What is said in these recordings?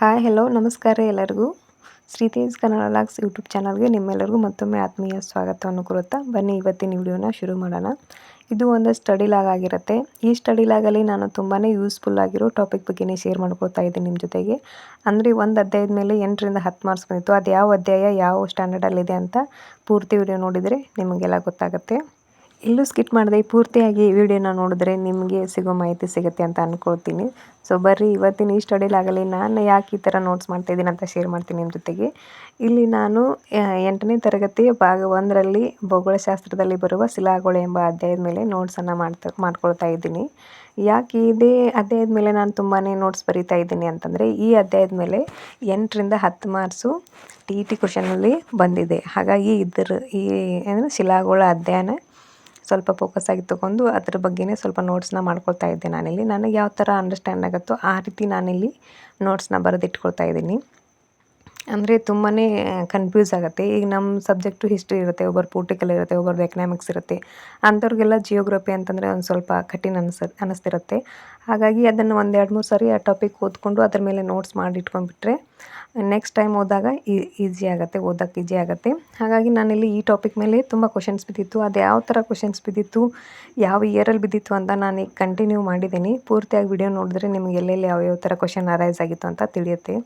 Hi hello ನಮಸ್ಕಾರ ಎಲ್ಲರಿಗೂ. ಶ್ರೀತೇಜ್ Kannada logs YouTube ಚಾನಲ್ಗೆ ನಿಮ್ಮೆಲ್ಲರಿಗೂ ಮತ್ತೊಮ್ಮೆ ಆತ್ಮೀಯ ಸ್ವಾಗತವನ್ನು ಕೋರುತ್ತಾ ಬನ್ನಿ, ಇವತ್ತಿನ ವಿಡಿಯೋನ ಶುರು ಮಾಡೋಣ. ಇದು ಒಂದು ಸ್ಟಡಿ ಲಾಗ್ ಆಗಿರುತ್ತೆ. ಈ ಸ್ಟಡಿ ಲಾಗಲ್ಲಿ ನಾನು ತುಂಬಾ ಯೂಸ್ಫುಲ್ ಆಗಿರೋ ಟಾಪಿಕ್ ಬಗ್ಗೆನೇ ಶೇರ್ ಮಾಡ್ಕೊಳ್ತಾ ಇದ್ದೀನಿ ನಿಮ್ಮ ಜೊತೆಗೆ. ಅಂದರೆ ಒಂದು ಅಧ್ಯಾಯದ ಮೇಲೆ ಎಂಟರಿಂದ ಹತ್ತು ಮಾರ್ಕ್ಸ್ ಬಂದಿತ್ತು. ಅದು ಯಾವ ಅಧ್ಯಾಯ, ಯಾವ ಸ್ಟ್ಯಾಂಡರ್ಡಲ್ಲಿದೆ ಅಂತ ಪೂರ್ತಿ ವಿಡಿಯೋ ನೋಡಿದರೆ ನಿಮಗೆಲ್ಲ ಗೊತ್ತಾಗುತ್ತೆ. ಎಲ್ಲೂ ಸ್ಕಿಟ್ ಮಾಡಿದೆ ಪೂರ್ತಿಯಾಗಿ ವಿಡಿಯೋನ ನೋಡಿದ್ರೆ ನಿಮಗೆ ಸಿಗೋ ಮಾಹಿತಿ ಸಿಗುತ್ತೆ ಅಂತ ಅಂದ್ಕೊಳ್ತೀನಿ ಸೊ ಬರ್ರಿ, ಇವತ್ತಿನ ಈ ಸ್ಟಡಿಲಾಗಲಿ ನಾನು ಯಾಕೆ ಈ ಥರ ನೋಟ್ಸ್ ಮಾಡ್ತಾಯಿದ್ದೀನಿ ಅಂತ ಶೇರ್ ಮಾಡ್ತೀನಿ ನಿಮ್ಮ ಜೊತೆಗೆ. ಇಲ್ಲಿ ನಾನು ಎಂಟನೇ ತರಗತಿ ಭಾಗ ಒಂದರಲ್ಲಿ ಭೌಗೋಳಶಾಸ್ತ್ರದಲ್ಲಿ ಬರುವ ಶಿಲಾಗಳು ಎಂಬ ಅಧ್ಯಾಯದ ಮೇಲೆ ನೋಟ್ಸನ್ನು ಮಾಡ್ತಾ, ಮಾಡ್ಕೊಳ್ತಾ ಇದ್ದೀನಿ. ಯಾಕೆ ಇದೇ ಅಧ್ಯಾಯದ ಮೇಲೆ ನಾನು ತುಂಬಾ ನೋಟ್ಸ್ ಬರಿತಾ ಇದ್ದೀನಿ ಅಂತಂದರೆ, ಈ ಅಧ್ಯಾಯದ ಮೇಲೆ ಎಂಟರಿಂದ ಹತ್ತು ಮಾರ್ಕ್ಸು ಟಿ ಇ ಟಿ ಕ್ವಶನಲ್ಲಿ ಬಂದಿದೆ. ಹಾಗಾಗಿ ಇದರ, ಈ ಅಂದರೆ ಶಿಲಾಗೋಳ ಅಧ್ಯಯನ ಸ್ವಲ್ಪ ಫೋಕಸ್ ಆಗಿ ತೊಗೊಂಡು ಅದ್ರ ಬಗ್ಗೆನೇ ಸ್ವಲ್ಪ ನೋಟ್ಸ್ನ ಮಾಡ್ಕೊಳ್ತಾ ಇದ್ದೆ ನಾನಿಲ್ಲಿ. ನನಗೆ ಯಾವ ಥರ ಅಂಡರ್ಸ್ಟ್ಯಾಂಡ್ ಆಗುತ್ತೋ ಆ ರೀತಿ ನಾನಿಲ್ಲಿ ನೋಟ್ಸ್ನ ಬರೆದಿಟ್ಕೊಳ್ತಾ ಇದ್ದೀನಿ. ಅಂದರೆ ತುಂಬಾ ಕನ್ಫ್ಯೂಸ್ ಆಗುತ್ತೆ. ಈಗ ನಮ್ಮ ಸಬ್ಜೆಕ್ಟು ಹಿಸ್ಟ್ರಿ ಇರುತ್ತೆ, ಒಬ್ಬರು ಪೊಲಿಟಿಕಲ್ ಇರುತ್ತೆ ಒಬ್ಬರದ್ದು ಎಕನಾಮಿಕ್ಸ್ ಇರುತ್ತೆ. ಅಂಥವ್ರಿಗೆಲ್ಲ ಜಿಯೋಗ್ರಫಿ ಅಂತಂದರೆ ಒಂದು ಸ್ವಲ್ಪ ಕಠಿಣ ಅನಿಸ, ಅನಿಸ್ತಿರುತ್ತೆ. ಹಾಗಾಗಿ ಅದನ್ನು ಒಂದು ಎರಡು ಮೂರು ಸಾರಿ ಆ ಟಾಪಿಕ್ ಓದ್ಕೊಂಡು ಅದ್ರ ಮೇಲೆ ನೋಟ್ಸ್ ಮಾಡಿ ಇಟ್ಕೊಂಡ್ಬಿಟ್ರೆ ನೆಕ್ಸ್ಟ್ ಟೈಮ್ ಓದಾಗ ಈಸಿ ಆಗುತ್ತೆ ಓದೋಕ್ಕೆ ಈಸಿ ಆಗುತ್ತೆ. ಹಾಗಾಗಿ ನಾನಿಲ್ಲಿ ಈ ಟಾಪಿಕ್ ಮೇಲೆ ತುಂಬ ಕ್ವಶನ್ಸ್ ಬಿದ್ದಿತ್ತು. ಅದು ಯಾವ ಥರ ಕ್ವಶನ್ಸ್ ಬಿದ್ದಿತ್ತು, ಯಾವ ಇಯರಲ್ಲಿ ಬಿದ್ದಿತ್ತು ಅಂತ ನಾನು ಈಗ ಕಂಟಿನ್ಯೂ ಮಾಡಿದ್ದೀನಿ. ಪೂರ್ತಿಯಾಗಿ ವಿಡಿಯೋ ನೋಡಿದ್ರೆ ನಿಮಗೆ ಎಲ್ಲೆಲ್ಲಿ ಯಾವ್ಯಾವ ಥರ ಕ್ವಶನ್ ಅರೈಸ್ ಆಗಿತ್ತು ಅಂತ ತಿಳಿಯುತ್ತೆ.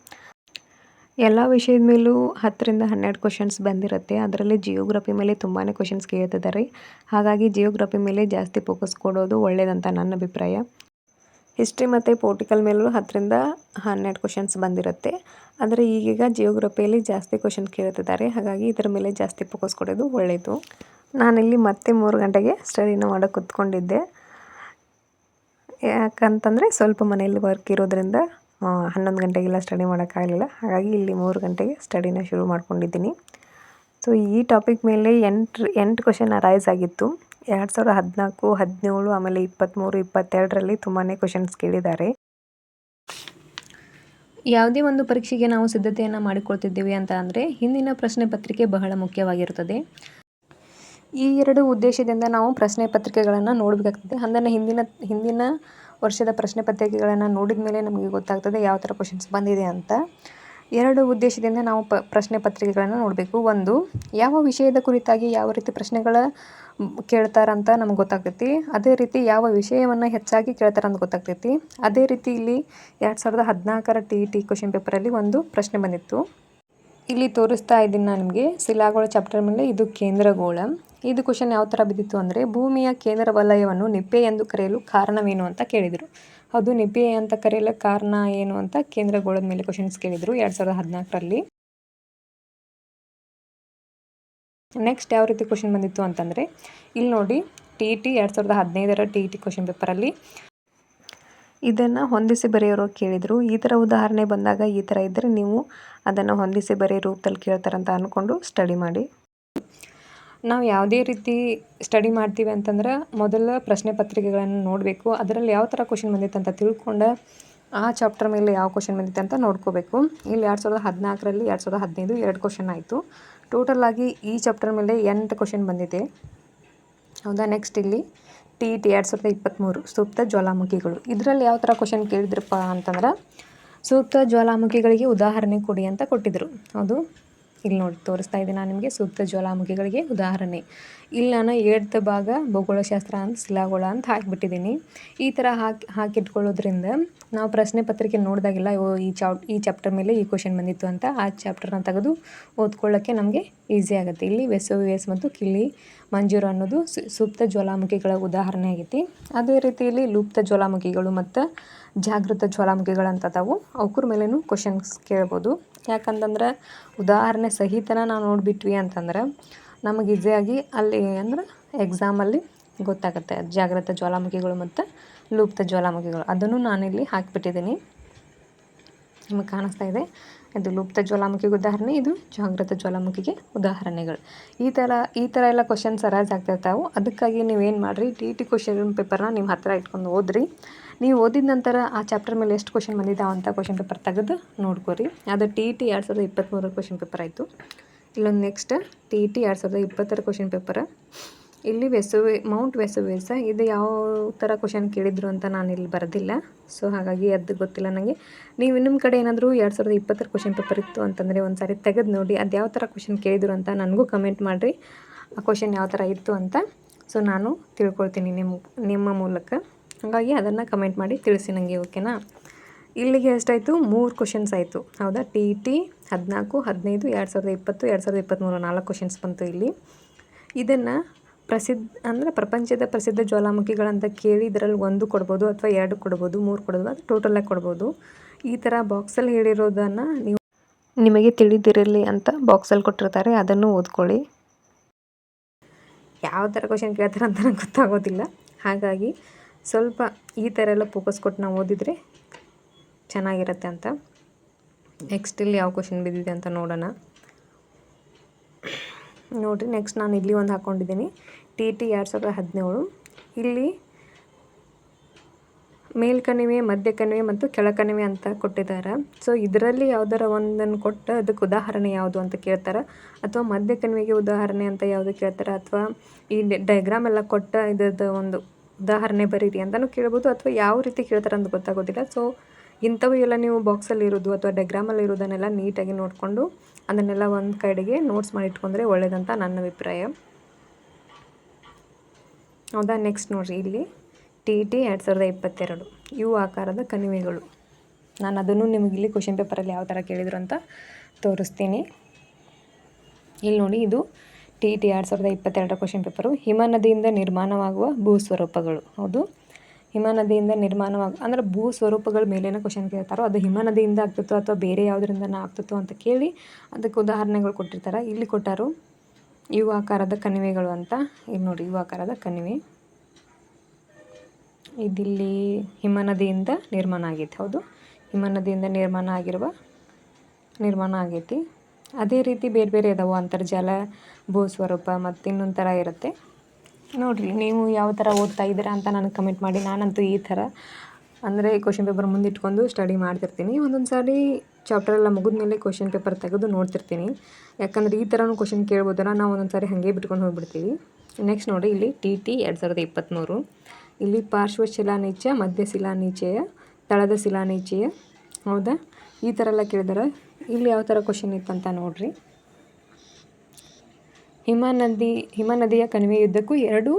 ಎಲ್ಲ ವಿಷಯದ ಮೇಲೂ ಹತ್ತರಿಂದ ಹನ್ನೆರಡು ಕ್ವಶನ್ಸ್ ಬಂದಿರುತ್ತೆ. ಅದರಲ್ಲಿ ಜಿಯೋಗ್ರಫಿ ಮೇಲೆ ತುಂಬಾ ಕ್ವಶನ್ಸ್ ಕೇಳ್ತಿದ್ದಾರೆ ಹಾಗಾಗಿ ಜಿಯೋಗ್ರಫಿ ಮೇಲೆ ಜಾಸ್ತಿ ಫೋಕಸ್ ಕೊಡೋದು ಒಳ್ಳೆಯದಂತ ನನ್ನ ಅಭಿಪ್ರಾಯ. ಹಿಸ್ಟ್ರಿ ಮತ್ತು ಪೊಲಿಟಿಕಲ್ ಮೇಲೂ ಹತ್ತರಿಂದ ಹನ್ನೆರಡು ಕ್ವಶನ್ಸ್ ಬಂದಿರುತ್ತೆ. ಆದರೆ ಈಗೀಗ ಜಿಯೋಗ್ರಫಿಯಲ್ಲಿ ಜಾಸ್ತಿ ಕ್ವಶನ್ ಕೇಳ್ತಿದ್ದಾರೆ ಹಾಗಾಗಿ ಇದರ ಮೇಲೆ ಜಾಸ್ತಿ ಫೋಕಸ್ ಕೊಡೋದು ಒಳ್ಳೆಯದು ನಾನಿಲ್ಲಿ ಮತ್ತೆ ಮೂರು ಗಂಟೆಗೆ ಸ್ಟಡಿನ ಮಾಡೋಕೆ ಕೂತ್ಕೊಂಡಿದ್ದೆ. ಯಾಕಂತಂದರೆ ಸ್ವಲ್ಪ ಮನೆಯಲ್ಲಿ ವರ್ಕ್ ಇರೋದ್ರಿಂದ ಹನ್ನೊಂದು ಗಂಟೆಗೆಲ್ಲ ಸ್ಟಡಿ ಮಾಡೋಕ್ಕಾಗಲಿಲ್ಲ. ಹಾಗಾಗಿ ಇಲ್ಲಿ ಮೂರು ಗಂಟೆಗೆ ಸ್ಟಡಿನ ಶುರು ಮಾಡ್ಕೊಂಡಿದ್ದೀನಿ. ಸೊ ಈ ಟಾಪಿಕ್ ಮೇಲೆ ಎಂಟು ಎಂಟು ಕ್ವಶನ್ ಅರೈಸ್ ಆಗಿತ್ತು. ಎರಡು ಸಾವಿರದ ಹದಿನಾಲ್ಕು, ಹದಿನೇಳು, ಆಮೇಲೆ ಇಪ್ಪತ್ತ್ಮೂರು ಇಪ್ಪತ್ತೆರಡರಲ್ಲಿ ತುಂಬಾ ಕ್ವಶನ್ಸ್ ಕೇಳಿದ್ದಾರೆ. ಯಾವುದೇ ಒಂದು ಪರೀಕ್ಷೆಗೆ ನಾವು ಸಿದ್ಧತೆಯನ್ನು ಮಾಡಿಕೊಳ್ತಿದ್ದೀವಿ ಅಂತ ಅಂದರೆ ಹಿಂದಿನ ಪ್ರಶ್ನೆ ಪತ್ರಿಕೆ ಬಹಳ ಮುಖ್ಯವಾಗಿರುತ್ತದೆ. ಈ ಎರಡು ಉದ್ದೇಶದಿಂದ ನಾವು ಪ್ರಶ್ನೆ ಪತ್ರಿಕೆಗಳನ್ನು ನೋಡಬೇಕಾಗ್ತದೆ. ಅಂದರೆ ಹಿಂದಿನ ಹಿಂದಿನ ವರ್ಷದ ಪ್ರಶ್ನೆ ಪತ್ರಿಕೆಗಳನ್ನು ನೋಡಿದ ಮೇಲೆ ನಮಗೆ ಗೊತ್ತಾಗ್ತದೆ ಯಾವ ಥರ ಕ್ವಶನ್ಸ್ ಬಂದಿದೆ ಅಂತ. ಎರಡು ಉದ್ದೇಶದಿಂದ ನಾವು ಪ, ಪ್ರಶ್ನೆ ಪತ್ರಿಕೆಗಳನ್ನು ನೋಡಬೇಕು. ಒಂದು, ಯಾವ ವಿಷಯದ ಕುರಿತಾಗಿ ಯಾವ ರೀತಿ ಪ್ರಶ್ನೆಗಳ ಕೇಳ್ತಾರಂತ ನಮ್ಗೆ ಗೊತ್ತಾಗ್ತೈತಿ. ಅದೇ ರೀತಿ ಯಾವ ವಿಷಯವನ್ನು ಹೆಚ್ಚಾಗಿ ಕೇಳ್ತಾರಂತ ಗೊತ್ತಾಗ್ತೈತಿ. ಅದೇ ರೀತಿ ಇಲ್ಲಿ ಎರಡು ಸಾವಿರದ ಹದಿನಾಲ್ಕರ ಟಿ ಇ ಟಿ ಕ್ವಶನ್ ಪೇಪರಲ್ಲಿ ಒಂದು ಪ್ರಶ್ನೆ ಬಂದಿತ್ತು. ಇಲ್ಲಿ ತೋರಿಸ್ತಾ ಇದ್ದೀನಿ ನಾನು ನಿಮಗೆ. ಶಿಲಾಗೋಳ ಚಾಪ್ಟರ್ ಮೇಲೆ ಇದು ಕೇಂದ್ರಗೋಳ. ಇದು ಕ್ವಶನ್ ಯಾವ ಥರ ಬಿದ್ದಿತ್ತು ಅಂದರೆ, ಭೂಮಿಯ ಕೇಂದ್ರ ವಲಯವನ್ನು ನಿಪ್ಪೆ ಎಂದು ಕರೆಯಲು ಕಾರಣವೇನು ಅಂತ ಕೇಳಿದರು. ಅದು ನಿಪ್ಪೆ ಅಂತ ಕರೆಯಲು ಕಾರಣ ಏನು ಅಂತ ಕೇಂದ್ರಗೋಳದ ಮೇಲೆ ಕ್ವಶನ್ಸ್ ಕೇಳಿದರು ಎರಡು ಸಾವಿರದ ಹದಿನಾಲ್ಕರಲ್ಲಿ. ನೆಕ್ಸ್ಟ್ ಯಾವ ರೀತಿ ಕ್ವಶನ್ ಬಂದಿತ್ತು ಅಂತಂದರೆ, ಇಲ್ಲಿ ನೋಡಿ ಟಿ ಇ ಟಿ ಎರಡು ಸಾವಿರದ ಹದಿನೈದರ ಟಿ ಇ ಟಿ ಕ್ವಶನ್ ಪೇಪರಲ್ಲಿ ಇದನ್ನು ಹೊಂದಿಸಿ ಬರೆಯೋರು ಕೇಳಿದರು. ಈ ಥರ ಉದಾಹರಣೆ ಬಂದಾಗ ಈ ಥರ ಇದ್ದರೆ ನೀವು ಅದನ್ನು ಹೊಂದಿಸಿ ಬರೆಯೋ ರೂಪದಲ್ಲಿ ಕೇಳ್ತಾರಂತ ಅಂದ್ಕೊಂಡು ಸ್ಟಡಿ ಮಾಡಿ. ನಾವು ಯಾವುದೇ ರೀತಿ ಸ್ಟಡಿ ಮಾಡ್ತೀವಿ ಅಂತಂದ್ರೆ ಮೊದಲ ಪ್ರಶ್ನೆ ಪತ್ರಿಕೆಗಳನ್ನು ನೋಡಬೇಕು. ಅದರಲ್ಲಿ ಯಾವ ಥರ ಕ್ವಶನ್ ಬಂದಿತ್ತು ಅಂತ ತಿಳ್ಕೊಂಡು ಆ ಚಾಪ್ಟರ್ ಮೇಲೆ ಯಾವ ಕ್ವಶನ್ ಬಂದಿತ್ತು ಅಂತ ನೋಡ್ಕೋಬೇಕು. ಇಲ್ಲಿ ಎರಡು ಸಾವಿರದ ಹದಿನಾಲ್ಕರಲ್ಲಿ ಎರಡು ಸಾವಿರದ ಹದಿನೈದು ಎರಡು ಕ್ವಶನ್ ಆಯಿತು. ಟೋಟಲ್ ಆಗಿ ಈ ಚಾಪ್ಟರ್ ಮೇಲೆ ಎಂಟು ಕ್ವಶನ್ ಬಂದಿದೆ. ಹೌದಾ? ನೆಕ್ಸ್ಟ್ ಇಲ್ಲಿ ಟಿ ಟಿ ಎರಡು ಸಾವಿರದ ಇಪ್ಪತ್ತ್ಮೂರು ಸೂಕ್ತ ಜ್ವಾಲಾಮುಖಿಗಳು. ಇದರಲ್ಲಿ ಯಾವ ಥರ ಕ್ವಶನ್ ಕೇಳಿದ್ರಪ್ಪ ಅಂತಂದ್ರೆ ಸೂಕ್ತ ಜ್ವಾಲಾಮುಖಿಗಳಿಗೆ ಉದಾಹರಣೆ ಕೊಡಿ ಅಂತ ಕೊಟ್ಟಿದ್ದರು ಹೌದು? ಇಲ್ಲಿ ನೋಡಿ ತೋರಿಸ್ತಾ ಇದ್ದೀನಿ ನಾನು ನಿಮಗೆ ಸೂಕ್ತ ಜ್ವಾಲಾಮುಖಿಗಳಿಗೆ ಉದಾಹರಣೆ. ಇಲ್ಲಿ ನಾನು ಏಳ್ತ ಭಾಗ ಭೂಗೋಳಶಾಸ್ತ್ರ ಅಂತ, ಶಿಲಾಗೋಳ ಅಂತ ಹಾಕಿಬಿಟ್ಟಿದ್ದೀನಿ. ಈ ಥರ ಹಾಕಿ, ಹಾಕಿಟ್ಕೊಳ್ಳೋದ್ರಿಂದ ನಾವು ಪ್ರಶ್ನೆ ಪತ್ರಿಕೆ ನೋಡಿದಾಗೆಲ್ಲ ಓ, ಈ ಚಾಪ್ ಈ ಚಾಪ್ಟರ್ ಮೇಲೆ ಈ ಕ್ವಶನ್ ಬಂದಿತ್ತು ಅಂತ ಆ ಚಾಪ್ಟರ್ನ ತೆಗೆದು ಓದ್ಕೊಳ್ಳೋಕ್ಕೆ ನಮಗೆ ಈಸಿ ಆಗುತ್ತೆ. ಇಲ್ಲಿ ವೆಸೋ ವೇಸ್ ಮತ್ತು ಕಿಲ್ಲಿ ಮಂಜೂರು ಅನ್ನೋದು ಸೂಪ್ತ ಜ್ವಾಲಾಮುಖಿಗಳ ಉದಾಹರಣೆ ಆಗೈತಿ. ಅದೇ ರೀತಿಯಲ್ಲಿ ಲುಪ್ತ ಜ್ವಾಲಾಮುಖಿಗಳು ಮತ್ತು ಜಾಗೃತ ಜ್ವಾಲಾಮುಖಿಗಳಂತ ತಾವು ಅವ್ರ ಮೇಲೇನು ಕ್ವಶನ್ಸ್ ಕೇಳ್ಬೋದು. ಯಾಕಂತಂದ್ರೆ ಉದಾಹರಣೆ ಸಹಿತನ ನಾವು ನೋಡಿಬಿಟ್ವಿ ಅಂತಂದ್ರೆ ನಮಗೆ ಈಸಿಯಾಗಿ ಅಲ್ಲಿ ಅಂದ್ರೆ ಎಕ್ಸಾಮಲ್ಲಿ ಗೊತ್ತಾಗುತ್ತೆ. ಜಾಗೃತ ಜ್ವಾಲಾಮುಖಿಗಳು ಮತ್ತು ಲುಪ್ತ ಜ್ವಾಲಾಮುಖಿಗಳು. ಅದನ್ನು ನಾನಿಲ್ಲಿ ಹಾಕಿಬಿಟ್ಟಿದ್ದೀನಿ. ನಿಮಗೆ ಕಾಣಿಸ್ತಾ ಇದೆ? ಇದು ಲುಪ್ತ ಜ್ವಾಲಾಮುಖಿಗೆ ಉದಾಹರಣೆ, ಇದು ಜಾಗೃತ ಜ್ವಾಲಾಮುಖಿಗೆ ಉದಾಹರಣೆಗಳು. ಈ ಥರ ಈ ಥರ ಎಲ್ಲ ಕ್ವಶನ್ಸ್ ಅರೈಸ್ ಆಗ್ತಿರ್ತಾವೆ. ಅದಕ್ಕಾಗಿ ನೀವೇನು ಮಾಡಿರಿ ಟಿ ಟಿ ಕ್ವಶನ್ ಪೇಪರ್ನ ನಿಮ್ಮ ಹತ್ತಿರ ಇಟ್ಕೊಂಡು ಓದ್ರಿ. ನೀವು ಓದಿದ ನಂತರ ಆ ಚಾಪ್ಟರ್ ಮೇಲೆ ಎಷ್ಟು ಕ್ವಶನ್ ಬಂದಿದ್ದಾವೆ ಅಂತ ಕ್ವಶನ್ ಪೇಪರ್ ತೆಗೆದು ನೋಡ್ಕೊರಿ. ಅದು ಟಿ ಟಿ ಎರಡು ಸಾವಿರದ ಇಪ್ಪತ್ತ್ಮೂರರ ಕ್ವಶನ್ ಪೇಪರ್ ಆಯಿತು. ಇಲ್ಲೊಂದು ನೆಕ್ಸ್ಟ್ ಟಿ ಟಿ ಎರಡು ಸಾವಿರದ ಇಪ್ಪತ್ತರ ಕ್ವಶನ್ ಪೇಪರ್ ಇಲ್ಲಿ ವೆಸುವೆ ಮೌಂಟ್ ವೆಸುವೇಸ ಇದು ಯಾವ ಥರ ಕ್ವಶನ್ ಕೇಳಿದ್ರು ಅಂತ ನಾನು ಇಲ್ಲಿ ಬರೆದಿಲ್ಲ. ಸೊ ಹಾಗಾಗಿ ಅದು ಗೊತ್ತಿಲ್ಲ ನನಗೆ ನೀವು ನಿಮ್ಮ ಕಡೆ ಏನಾದರೂ ಎರಡು ಸಾವಿರದ ಇಪ್ಪತ್ತರ ಕ್ವಶನ್ ಪೇಪರ್ ಇತ್ತು ಅಂತಂದರೆ ಒಂದು ಸಾರಿ ತೆಗೆದು ನೋಡಿ, ಅದು ಯಾವ ಥರ ಕ್ವಶನ್ ಕೇಳಿದ್ರು ಅಂತ ನನಗೂ ಕಮೆಂಟ್ ಮಾಡಿರಿ. ಆ ಕ್ವಶನ್ ಯಾವ ಥರ ಇತ್ತು ಅಂತ. ಸೊ ನಾನು ತಿಳ್ಕೊಳ್ತೀನಿ ನಿಮ್ಮ ನಿಮ್ಮ ಮೂಲಕ. ಹಾಗಾಗಿ ಅದನ್ನು ಕಮೆಂಟ್ ಮಾಡಿ ತಿಳಿಸಿ ನನಗೆ ಓಕೆನಾ ಇಲ್ಲಿಗೆ ಎಷ್ಟಾಯಿತು? ಮೂರು ಕ್ವಶನ್ಸ್ ಆಯಿತು. ಹೌದಾ? ಟಿ ಟಿ ಹದಿನಾಲ್ಕು, ಹದಿನೈದು, ಎರಡು ಸಾವಿರದ ಇಪ್ಪತ್ತು, ಎರಡು ಸಾವಿರದ ಇಪ್ಪತ್ತ್ಮೂರು ನಾಲ್ಕು ಕ್ವಶನ್ಸ್ ಬಂತು ಇಲ್ಲಿ. ಇದನ್ನು ಪ್ರಸಿದ್ಧ, ಅಂದರೆ ಪ್ರಪಂಚದ ಪ್ರಸಿದ್ಧ ಜ್ವಾಲಾಮುಖಿಗಳಂತ ಕೇಳಿ ಇದರಲ್ಲಿ ಒಂದು ಕೊಡ್ಬೋದು ಅಥವಾ ಎರಡು ಕೊಡ್ಬೋದು, ಮೂರು ಕೊಡ್ಬೋದು, ಅದು ಟೋಟಲಾಗಿ ಕೊಡ್ಬೋದು. ಈ ಥರ ಬಾಕ್ಸಲ್ಲಿ ಹೇಳಿರೋದನ್ನು ನೀವು ನಿಮಗೆ ತಿಳಿದಿರಲಿ ಅಂತ ಬಾಕ್ಸಲ್ಲಿ ಕೊಟ್ಟಿರ್ತಾರೆ. ಅದನ್ನು ಓದ್ಕೊಳ್ಳಿ. ಯಾವ ಥರ ಕ್ವಶನ್ ಕೇಳ್ತಾರೆ ಅಂತ ನನಗೆ ಗೊತ್ತಾಗೋದಿಲ್ಲ. ಹಾಗಾಗಿ ಸ್ವಲ್ಪ ಈ ಥರ ಎಲ್ಲ ಫೋಕಸ್ ಕೊಟ್ಟು ನಾವು ಓದಿದರೆ ಚೆನ್ನಾಗಿರುತ್ತೆ ಅಂತ. ನೆಕ್ಸ್ಟ್ ಇಲ್ಲಿ ಯಾವ ಕ್ವಶನ್ ಬಿದ್ದಿದೆ ಅಂತ ನೋಡೋಣ. ನೋಡಿರಿ ನೆಕ್ಸ್ಟ್ ನಾನು ಇಲ್ಲಿ ಒಂದು ಹಾಕ್ಕೊಂಡಿದ್ದೀನಿ ಟಿ ಟಿ ಎರಡು ಸಾವಿರದ ಹದಿನೇಳು. ಇಲ್ಲಿ ಮೇಲ್ಕಣಿವೆ ಮಧ್ಯಕಣಿವೆ ಮತ್ತು ಕೆಳಕಣಿವೆ ಅಂತ ಕೊಟ್ಟಿದ್ದಾರೆ. ಸೊ ಇದರಲ್ಲಿ ಯಾವ್ದಾರ ಒಂದನ್ನು ಕೊಟ್ಟು ಅದಕ್ಕೆ ಉದಾಹರಣೆ ಯಾವುದು ಅಂತ ಕೇಳ್ತಾರೆ? ಅಥವಾ ಮಧ್ಯಕಣಿವೆಗೆ ಉದಾಹರಣೆ ಅಂತ ಯಾವುದು ಕೇಳ್ತಾರೆ? ಅಥವಾ ಈ ಡಯಾಗ್ರಾಮ್ ಎಲ್ಲ ಕೊಟ್ಟ ಇದ್ರದ್ದು ಒಂದು ಉದಾಹರಣೆ ಬರೀರಿ ಅಂತಲೂ ಕೇಳ್ಬೋದು ಅಥವಾ ಯಾವ ರೀತಿ ಕೇಳ್ತಾರೆ ಅಂತ ಗೊತ್ತಾಗೋದಿಲ್ಲ. ಸೊ ಇಂಥವು ಎಲ್ಲ ನೀವು ಬಾಕ್ಸಲ್ಲಿ ಇರೋದು ಅಥವಾ ಡೈಗ್ರಾಮಲ್ಲಿ ಇರೋದನ್ನೆಲ್ಲ ನೀಟಾಗಿ ನೋಡಿಕೊಂಡು ಅದನ್ನೆಲ್ಲ ಒಂದು ಕಡೆಗೆ ನೋಟ್ಸ್ ಮಾಡಿ ಇಟ್ಕೊಂಡ್ರೆ ಒಳ್ಳೇದಂತ ನನ್ನ ಅಭಿಪ್ರಾಯ. ಹೌದಾ? ನೆಕ್ಸ್ಟ್ ನೋಡಿರಿ ಇಲ್ಲಿ. ಟಿ ಟಿ ಎರಡು ಸಾವಿರದ ಇಪ್ಪತ್ತೆರಡು. ಇವು ಆಕಾರದ ಕಣಿವೆಗಳು. ನಾನು ಅದನ್ನು ನಿಮಗೆ ಇಲ್ಲಿ ಕ್ವಶನ್ ಪೇಪರಲ್ಲಿ ಯಾವ ಥರ ಕೇಳಿದ್ರು ಅಂತ ತೋರಿಸ್ತೀನಿ. ಇಲ್ಲಿ ನೋಡಿ, ಇದು ಟಿ ಟಿ ಎರಡು ಸಾವಿರದ ಇಪ್ಪತ್ತೆರಡರ ಕ್ವಶನ್ ಪೇಪರು ಹಿಮ ನದಿಯಿಂದ ನಿರ್ಮಾಣವಾಗುವ ಭೂ ಸ್ವರೂಪಗಳು. ಹೌದು? ಹಿಮ ನದಿಯಿಂದ ನಿರ್ಮಾಣವಾಗ, ಅಂದ್ರೆ ಭೂ ಸ್ವರೂಪಗಳ ಮೇಲೇನೋ ಕ್ವಶನ್ ಕೇಳ್ತಾರೋ, ಅದು ಹಿಮ ಆಗ್ತಿತ್ತು ಅಥವಾ ಬೇರೆ ಯಾವುದರಿಂದ ಆಗ್ತಿತ್ತು ಅಂತ ಕೇಳಿ ಅದಕ್ಕೆ ಉದಾಹರಣೆಗಳು ಕೊಟ್ಟಿರ್ತಾರೆ. ಇಲ್ಲಿ ಕೊಟ್ಟಾರು ಯುವ ಆಕಾರದ ಕಣಿವೆಗಳು ಅಂತ. ಇಲ್ಲಿ ನೋಡಿ ಯುವ ಆಕಾರದ ಕಣಿವೆ. ಇದಿಲ್ಲಿ ಹಿಮ ನದಿಯಿಂದ ನಿರ್ಮಾಣ ಆಗೈತಿ. ಹೌದು? ಹಿಮ ನದಿಯಿಂದ ನಿರ್ಮಾಣ ಆಗಿರುವ, ನಿರ್ಮಾಣ ಆಗೈತಿ. ಅದೇ ರೀತಿ ಬೇರೆ ಬೇರೆ ಇದಾವೆ. ಅಂತರ್ಜಾಲ ಭೂ ಸ್ವರೂಪ ಮತ್ತು ಇನ್ನೊಂದು ಥರ ಇರುತ್ತೆ. ನೋಡಿರಿ, ನೀವು ಯಾವ ಥರ ಓದ್ತಾ ಇದ್ದೀರಾ ಅಂತ ನನಗೆ ಕಮೆಂಟ್ ಮಾಡಿ. ನಾನಂತೂ ಈ ಥರ ಅಂದರೆ ಕ್ವಶನ್ ಪೇಪರ್ ಮುಂದಿಟ್ಕೊಂಡು ಸ್ಟಡಿ ಮಾಡ್ತಿರ್ತೀನಿ. ಒಂದೊಂದು ಸಾರಿ ಚಾಪ್ಟರ್ ಎಲ್ಲ ಮುಗಿದ ಮೇಲೆ ಕ್ವಶನ್ ಪೇಪರ್ ತೆಗೆದು ನೋಡ್ತಿರ್ತೀನಿ. ಯಾಕಂದರೆ ಈ ಥರನೂ ಕ್ವಶನ್ ಕೇಳ್ಬೋದಲ್ಲ, ನಾವು ಒಂದೊಂದು ಸಾರಿ ಹಾಗೆ ಬಿಟ್ಕೊಂಡು ಹೋಗ್ಬಿಡ್ತೀವಿ. ನೆಕ್ಸ್ಟ್ ನೋಡಿ, ಇಲ್ಲಿ ಟಿ ಟಿ ಎರಡು ಸಾವಿರದ ಇಪ್ಪತ್ತ್ಮೂರು ಇಲ್ಲಿ ಪಾರ್ಶ್ವ ಶಿಲಾನೀಚ ಮಧ್ಯ ಶಿಲಾನೀಚೆಯ ತಳದ ಶಿಲಾನೀಚೆಯ ಹೌದಾ? ಈ ಥರ ಎಲ್ಲ ಕೇಳಿದಾರೆ. ಇಲ್ಲಿ ಯಾವ ಥರ ಕ್ವಶನ್ ಇತ್ತಂತ ನೋಡಿರಿ. ಹಿಮನದಿ ಹಿಮನದಿಯ ಕಣಿವೆಯುದ್ದಕ್ಕೂ ಎರಡು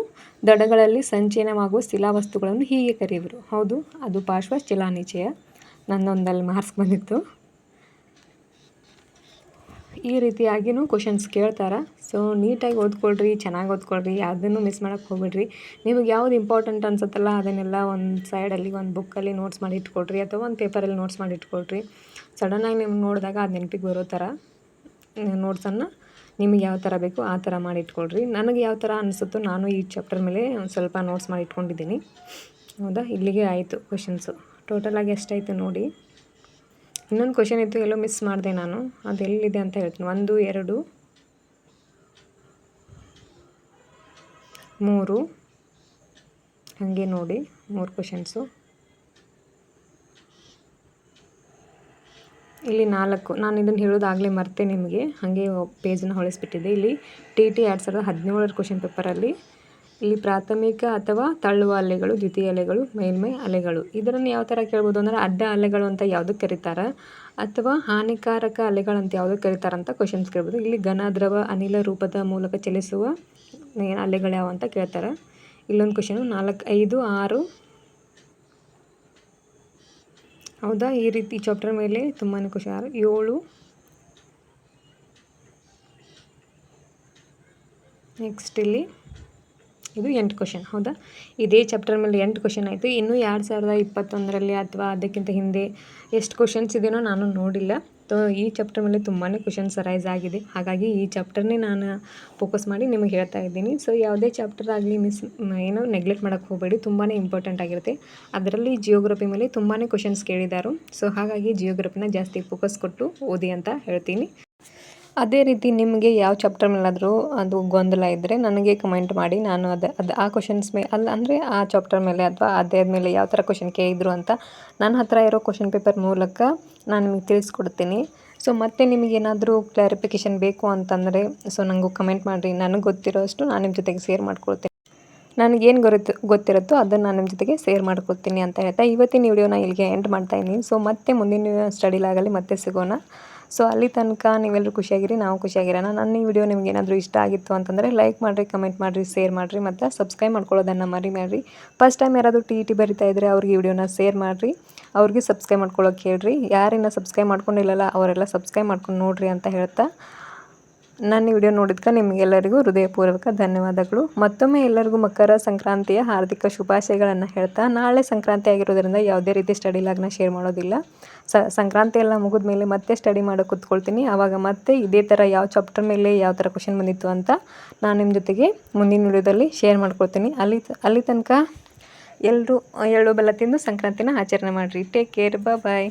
ದಡಗಳಲ್ಲಿ ಸಂಚಯನವಾಗುವ ಶಿಲಾವಸ್ತುಗಳನ್ನು ಹೀಗೆ ಕರೆಯುವರು. ಹೌದು, ಅದು ಪಾರ್ಶ್ವ ಶಿಲಾನಿಚಯ ನನ್ನೊಂದಲ್ಲಿ ಮಾರ್ಕ್ಸ್ ಬಂದಿತ್ತು. ಈ ರೀತಿಯಾಗಿಯೂ ಕ್ವಶನ್ಸ್ ಕೇಳ್ತಾರೆ. ಸೊ ನೀಟಾಗಿ ಓದ್ಕೊಳ್ರಿ, ಚೆನ್ನಾಗಿ ಓದ್ಕೊಳ್ರಿ, ಯಾವುದನ್ನು ಮಿಸ್ ಮಾಡೋಕ್ಕೆ ಹೋಗ್ಬೇಡ್ರಿ. ನಿಮಗೆ ಯಾವ್ದು ಇಂಪಾರ್ಟೆಂಟ್ ಅನ್ಸುತ್ತಲ್ಲ, ಅದನ್ನೆಲ್ಲ ಒಂದು ಸೈಡಲ್ಲಿ ಒಂದು ಬುಕ್ಕಲ್ಲಿ ನೋಟ್ಸ್ ಮಾಡಿ ಇಟ್ಕೊಳ್ರಿ, ಅಥವಾ ಒಂದು ಪೇಪರಲ್ಲಿ ನೋಟ್ಸ್ ಮಾಡಿ ಇಟ್ಕೊಳ್ರಿ. ಸಡನ್ನಾಗಿ ನಿಮ್ಗೆ ನೋಡಿದಾಗ ಅದು ನೆನಪಿಗೆ ಬರೋ ಥರ ನೋಟ್ಸನ್ನು ನಿಮಗೆ ಯಾವ ಥರ ಬೇಕು ಆ ಥರ ಮಾಡಿ ಇಟ್ಕೊಳ್ರಿ. ನನಗೆ ಯಾವ ಥರ ಅನಿಸುತ್ತೋ ನಾನು ಈ ಚಾಪ್ಟರ್ ಮೇಲೆ ಒಂದು ಸ್ವಲ್ಪ ನೋಟ್ಸ್ ಮಾಡಿ ಇಟ್ಕೊಂಡಿದ್ದೀನಿ. ಹೌದಾ? ಇಲ್ಲಿಗೆ ಆಯಿತು ಕ್ವಶನ್ಸು ಟೋಟಲಾಗಿ ಎಷ್ಟಾಯಿತು ನೋಡಿ. ಇನ್ನೊಂದು ಕ್ವಶನ್ ಇತ್ತು, ಎಲ್ಲೋ ಮಿಸ್ ಮಾಡಿದೆ ನಾನು. ಅದು ಎಲ್ಲಿದೆ ಅಂತ ಹೇಳ್ತೀನಿ. ಒಂದು, ಎರಡು, ಮೂರು, ಹಾಗೆ ನೋಡಿ, ಮೂರು ಕ್ವಶನ್ಸು ಇಲ್ಲಿ ನಾಲ್ಕು. ನಾನು ಇದನ್ನು ಹೇಳೋದಾಗಲೇ ಮರ್ತೆ ನಿಮಗೆ. ಹಾಗೆ ಪೇಜನ್ನು ಹೊಳಿಸ್ಬಿಟ್ಟಿದ್ದೆ. ಇಲ್ಲಿ ಟಿ ಟಿ ಎರಡು ಸಾವಿರದ ಹದಿನೇಳರ ಕ್ವಶನ್ ಪೇಪರಲ್ಲಿ ಇಲ್ಲಿ ಪ್ರಾಥಮಿಕ ಅಥವಾ ತಳ್ಳುವ ಅಲೆಗಳು, ದ್ವಿತೀಯ ಅಲೆಗಳು, ಮೇಲ್ಮೈ ಅಲೆಗಳು. ಇದನ್ನು ಯಾವ ಥರ ಕೇಳ್ಬೋದು ಅಂದರೆ ಅಡ್ಡ ಅಲೆಗಳು ಅಂತ ಯಾವುದಕ್ಕೆ ಕರೀತಾರೆ? ಅಥವಾ ಹಾನಿಕಾರಕ ಅಲೆಗಳಂತ ಯಾವುದಕ್ಕೆ ಕರೀತಾರೆ ಅಂತ ಕ್ವಶನ್ಸ್ ಕೇಳ್ಬೋದು. ಇಲ್ಲಿ ಘನ, ದ್ರವ, ಅನಿಲ ರೂಪದ ಮೂಲಕ ಚಲಿಸುವ ಅಲೆಗಳು ಯಾವ ಅಂತ ಕೇಳ್ತಾರೆ. ಇಲ್ಲೊಂದು ಕ್ವಶನು ನಾಲ್ಕು ಐದು ಆರು ಹೌದಾ? ಈ ರೀತಿ ಚಾಪ್ಟರ್ ಮೇಲೆ ತುಂಬಾ ಖುಷಿ ಏಳು. ನೆಕ್ಸ್ಟ್ ಇಲ್ಲಿ. ಇದು ಎಂಟು ಕ್ವಶನ್ ಹೌದಾ? ಇದೇ ಚಾಪ್ಟರ್ ಮೇಲೆ ಎಂಟು ಕ್ವಶನ್ ಆಯಿತು. ಇನ್ನೂ ಎರಡು ಸಾವಿರದ ಇಪ್ಪತ್ತೊಂದರಲ್ಲಿ ಅಥವಾ ಅದಕ್ಕಿಂತ ಹಿಂದೆ ಎಷ್ಟು ಕ್ವಶನ್ಸ್ ಇದೆಯೋ ನಾನು ನೋಡಿಲ್ಲ. ಸೊ ಈ ಚಾಪ್ಟರ್ ಮೇಲೆ ತುಂಬಾ ಕ್ವಶನ್ಸ್ ರೈಸ್ ಆಗಿದೆ. ಹಾಗಾಗಿ ಈ ಚಾಪ್ಟರ್ನೇ ನಾನು ಫೋಕಸ್ ಮಾಡಿ ನಿಮಗೆ ಹೇಳ್ತಾ ಇದ್ದೀನಿ. ಸೊ ಯಾವುದೇ ಚಾಪ್ಟರ್ ಆಗಲಿ ಮಿಸ್ ಏನೋ ನೆಗ್ಲೆಕ್ಟ್ ಮಾಡೋಕ್ಕೆ ಹೋಗಬೇಡಿ. ತುಂಬಾ ಇಂಪಾರ್ಟೆಂಟ್ ಆಗಿರುತ್ತೆ. ಅದರಲ್ಲಿ ಜಿಯೋಗ್ರಫಿ ಮೇಲೆ ತುಂಬಾ ಕ್ವಶನ್ಸ್ ಕೇಳಿದ್ದಾರೆ ಸೊ ಹಾಗಾಗಿ ಜಿಯೋಗ್ರಫಿನ ಜಾಸ್ತಿ ಫೋಕಸ್ ಕೊಟ್ಟು ಓದಿ ಅಂತ ಹೇಳ್ತೀನಿ. ಅದೇ ರೀತಿ ನಿಮಗೆ ಯಾವ ಚಾಪ್ಟರ್ ಮೇಲಾದರೂ ಅದು ಗೊಂದಲ ಇದ್ದರೆ ನನಗೆ ಕಮೆಂಟ್ ಮಾಡಿ. ನಾನು ಅದು ಅದು ಆ ಕ್ವಶನ್ಸ್ ಮೇಲೆ ಅಲ್ಲ ಅಂದರೆ ಆ ಚಾಪ್ಟರ್ ಮೇಲೆ ಅಥವಾ ಅದೇ ಮೇಲೆ ಯಾವ ಥರ ಕ್ವಶನ್ ಕೇಳಿದ್ರು ಅಂತ ನನ್ನ ಹತ್ರ ಇರೋ ಕ್ವಶನ್ ಪೇಪರ್ ಮೂಲಕ ನಾನು ನಿಮಗೆ ತಿಳಿಸ್ಕೊಡ್ತೀನಿ. ಸೊ ಮತ್ತೆ ನಿಮಗೇನಾದರೂ ಕ್ಲಾರಿಫಿಕೇಷನ್ ಬೇಕು ಅಂತಂದರೆ ಸೊ ನನಗೂ ಕಮೆಂಟ್ ಮಾಡಿರಿ. ನನಗೆ ಗೊತ್ತಿರೋ ಅಷ್ಟು ನಾನು ನಿಮ್ಮ ಜೊತೆಗೆ ಶೇರ್ ಮಾಡ್ಕೊಳ್ತೀನಿ. ನನಗೇನು ಗೊತ್ತು ಗೊತ್ತಿರುತ್ತೋ ಅದನ್ನು ನಾನು ನಿಮ್ಮ ಜೊತೆಗೆ ಶೇರ್ ಮಾಡ್ಕೊಳ್ತೀನಿ ಅಂತ ಹೇಳ್ತಾ ಇವತ್ತಿನ ವಿಡಿಯೋನ ಇಲ್ಲಿಗೆ ಎಂಡ್ ಮಾಡ್ತಾ ಇದ್ದೀನಿ. ಸೊ ಮತ್ತೆ ಮುಂದಿನ ಸ್ಟಡಿಲಾಗಲಿ ಮತ್ತೆ ಸಿಗೋಣ. ಸೊ ಅಲ್ಲಿ ತನಕ ನೀವೆಲ್ಲರೂ ಖುಷಿಯಾಗಿರಿ, ನಾವು ಖುಷಿಯಾಗಿರೋಣ. ನನ್ನ ಈ ವಿಡಿಯೋ ನಿಮ್ಗೆ ಏನಾದರೂ ಇಷ್ಟ ಆಗಿತ್ತು ಅಂತಂದರೆ ಲೈಕ್ ಮಾಡಿರಿ ಕಮೆಂಟ್ ಮಾಡಿರಿ ಶೇರ್ ಮಾಡಿರಿ, ಮತ್ತು ಸಬ್ಸ್ಕ್ರೈಬ್ ಮಾಡ್ಕೊಳ್ಳೋದನ್ನು ಮರಿ ಮಾಡಿರಿ ಫಸ್ಟ್ ಟೈಮ್ ಯಾರಾದರೂ ಟಿ ಟಿ ಬರಿತಾ ಇದ್ದರೆ ಅವ್ರಿಗೆ ವಿಡಿಯೋನ ಶೇರ್ ಮಾಡಿರಿ. ಅವ್ರಿಗೆ ಸಬ್ಸ್ಕ್ರೈಬ್ ಮಾಡ್ಕೊಳ್ಳೋಕೆ ಹೇಳ್ರಿ. ಯಾರಿನ್ನ ಸಬ್ಸ್ಕ್ರೈಬ್ ಮಾಡ್ಕೊಂಡಿಲ್ಲಲ್ಲ, ಅವರೆಲ್ಲ ಸಬ್ಸ್ಕ್ರೈಬ್ ಮಾಡ್ಕೊಂಡು ನೋಡಿರಿ ಅಂತ ಹೇಳ್ತಾ ನನ್ನ ವಿಡಿಯೋ ನೋಡಿದ್ಕೆ ನಿಮಗೆಲ್ಲರಿಗೂ ಹೃದಯಪೂರ್ವಕ ಧನ್ಯವಾದಗಳು. ಮತ್ತೊಮ್ಮೆ ಎಲ್ಲರಿಗೂ ಮಕರ ಸಂಕ್ರಾಂತಿಯ ಹಾರ್ದಿಕ ಶುಭಾಶಯಗಳನ್ನು ಹೇಳ್ತಾ ನಾಳೆ ಸಂಕ್ರಾಂತಿ ಆಗಿರೋದ್ರಿಂದ ಯಾವುದೇ ರೀತಿ ಸ್ಟಡಿ ಲಾಗ್ನ ಶೇರ್ ಮಾಡೋದಿಲ್ಲ. ಸಂಕ್ರಾಂತಿ ಎಲ್ಲ ಮುಗಿದ ಮೇಲೆ ಮತ್ತೆ ಸ್ಟಡಿ ಮಾಡೋ ಕೂತ್ಕೊಳ್ತೀನಿ. ಆವಾಗ ಮತ್ತೆ ಇದೇ ಥರ ಯಾವ ಚಾಪ್ಟರ್ ಮೇಲೆ ಯಾವ ಥರ ಕ್ವಶನ್ ಬಂದಿತ್ತು ಅಂತ ನಾನು ನಿಮ್ಮ ಜೊತೆಗೆ ಮುಂದಿನ ವಿಡಿಯೋದಲ್ಲಿ ಶೇರ್ ಮಾಡ್ಕೊಳ್ತೀನಿ. ಅಲ್ಲಿ ಅಲ್ಲಿ ತನಕ ಎಲ್ಲರೂ ಎಳ್ಳು ಬೆಲ್ಲ ತಿಂದು ಸಂಕ್ರಾಂತಿನ ಆಚರಣೆ ಮಾಡಿರಿ. Take care bye